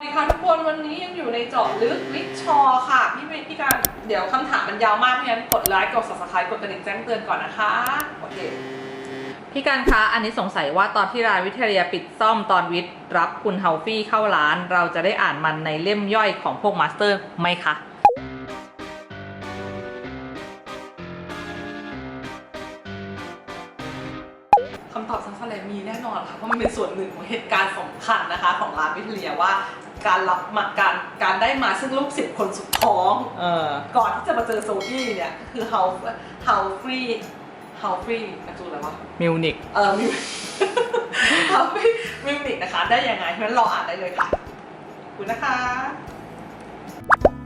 สวัสดีค่ะทุกคนวันนี้ยังอยู่ในเจาะลึกวิชอค่ะ พี่เมย์พี่การเดี๋ยวคำถามมันยาวมากเพราะฉะนั้นกดไลค์กด subscribe กดกระดิ่งแจ้งเตือนก่อนนะคะโอเคพี่การคะอันนี้สงสัยว่าตอนที่ร้านวิทยาปิดซ่อมตอนวิทย์รับคุณเฮาฟี่เข้าร้าน เราจะได้อ่านมันในเล่มย่อยของพวกมาสเตอร์ไหมคะคำตอบสั้นๆเลยมีแน่นอนค่ะเพราะมันเป็นส่วนหนึ่งของเหตุการณ์สำคัญนะคะ ของร้านวิทยาว่า การรับมาการการได้มาซึ่งลูกศิษย์คนสุดท้อง เออ ก่อนที่จะมาเจอโซอี้เนี่ย คือเฮาเฮาฟรีเฮาฟรีกระจูนอะไรวะ มิวนิกเออมิวเฮาฟรีมิวนิกนะคะ ได้ยังไงเพราะฉะนั้นรออ่านได้เลยค่ะขอบคุณนะคะ